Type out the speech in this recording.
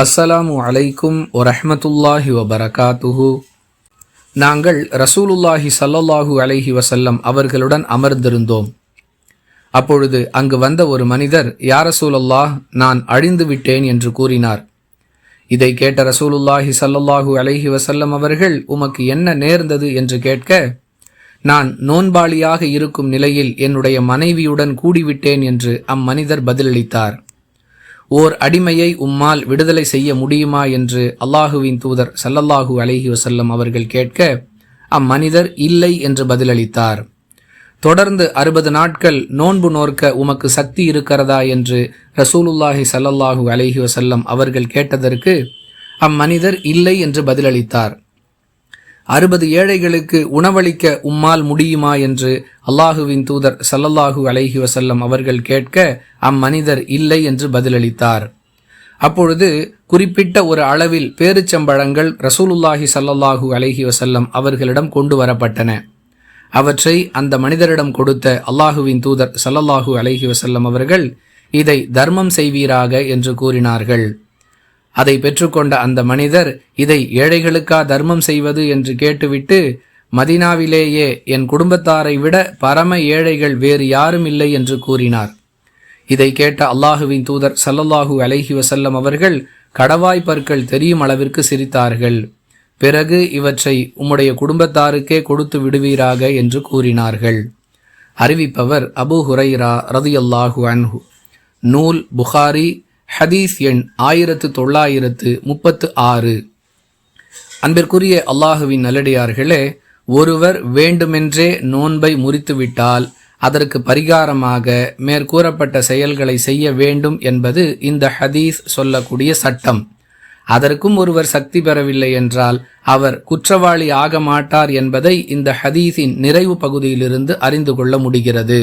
அஸ்ஸலாமு அலைக்கும் வரஹ்மத்துல்லாஹி வபரகாத்துஹு. நாங்கள் ரசூலுல்லாஹி சல்லல்லாஹு அலைஹி வசல்லம் அவர்களுடன் அமர்ந்திருந்தோம். அப்பொழுது அங்கு வந்த ஒரு மனிதர் யா ரசூலல்லாஹ் நான் அழிந்து விட்டேன் என்று கூறினார். இதை கேட்ட ரசூலுல்லாஹி சல்லல்லாஹு அலைஹி வசல்லம் அவர்கள் உமக்கு என்ன நேர்ந்தது? என்று கேட்க நான் நோன்பாளியாக இருக்கும் நிலையில் என்னுடைய மனைவியுடன் கூடிவிட்டேன் என்று அம்மனிதர் பதிலளித்தார். ஓர் அடிமையை உம்மால் விடுதலை செய்ய முடியுமா என்று அல்லாஹுவின் தூதர் சல்லல்லாஹு அலஹி வசல்லம் அவர்கள் கேட்க அம்மனிதர் இல்லை என்று பதிலளித்தார். தொடர்ந்து அறுபது நாட்கள் நோன்பு நோர்க்க உமக்கு சக்தி இருக்கிறதா என்று ரசூலுல்லாஹி சல்லல்லாஹு அலஹி வசல்லம் அவர்கள் கேட்டதற்கு அம்மனிதர் இல்லை என்று பதிலளித்தார். அறுபது ஏழைகளுக்கு உணவளிக்க உம்மால் முடியுமா என்று அல்லாஹுவின் தூதர் சல்லல்லாஹு அலைஹி வசல்லம் அவர்கள் கேட்க அம்மனிதர் இல்லை என்று பதிலளித்தார். அப்பொழுது குறிப்பிட்ட ஒரு அளவில் பேருச்சம்பழங்கள் ரசூலுல்லாஹி சல்லல்லாஹு அலைஹி வசல்லம் அவர்களிடம் கொண்டு வரப்பட்டன. அவற்றை அந்த மனிதரிடம் கொடுத்த அல்லாஹுவின் தூதர் சல்லல்லாஹு அலைஹி வசல்லம் அவர்கள் இதை தர்மம் செய்வீராக என்று கூறினார்கள். அதை பெற்றுக்கொண்ட அந்த மனிதர் இதை ஏழைகளுக்கா தர்மம் செய்வது என்று கேட்டுவிட்டு மதினாவிலேயே என் குடும்பத்தாரை விட பரம ஏழைகள் வேறு யாரும் இல்லை என்று கூறினார். இதை கேட்ட அல்லாஹுவின் தூதர் சல்லல்லாஹு அலைஹி வசல்லம் அவர்கள் கடவாய் பற்கள் தெரியும் அளவிற்கு சிரித்தார்கள். பிறகு இவற்றை உம்முடைய குடும்பத்தாருக்கே கொடுத்து விடுவீராக என்று கூறினார்கள். அறிவிப்பவர் அபு ஹுரைரா ரதியல்லாஹு அன்ஹு. நூல் புகாரி ஹதீஸ் எண் ஆயிரத்து தொள்ளாயிரத்து முப்பத்து ஆறு. அன்பிற்குரிய அல்லாஹுவின் நல்லடியார்களே ஒருவர் வேண்டுமென்றே நோன்பை முறித்துவிட்டால் அதற்கு பரிகாரமாக மேற்கூறப்பட்ட செயல்களை செய்ய வேண்டும் என்பது இந்த ஹதீஸ் சொல்லக்கூடிய சட்டம். அதற்கும் ஒருவர் சக்தி பெறவில்லை என்றால் அவர் குற்றவாளி ஆக மாட்டார் என்பதை இந்த ஹதீஸின் நிறைவு பகுதியிலிருந்து அறிந்து கொள்ள முடிகிறது.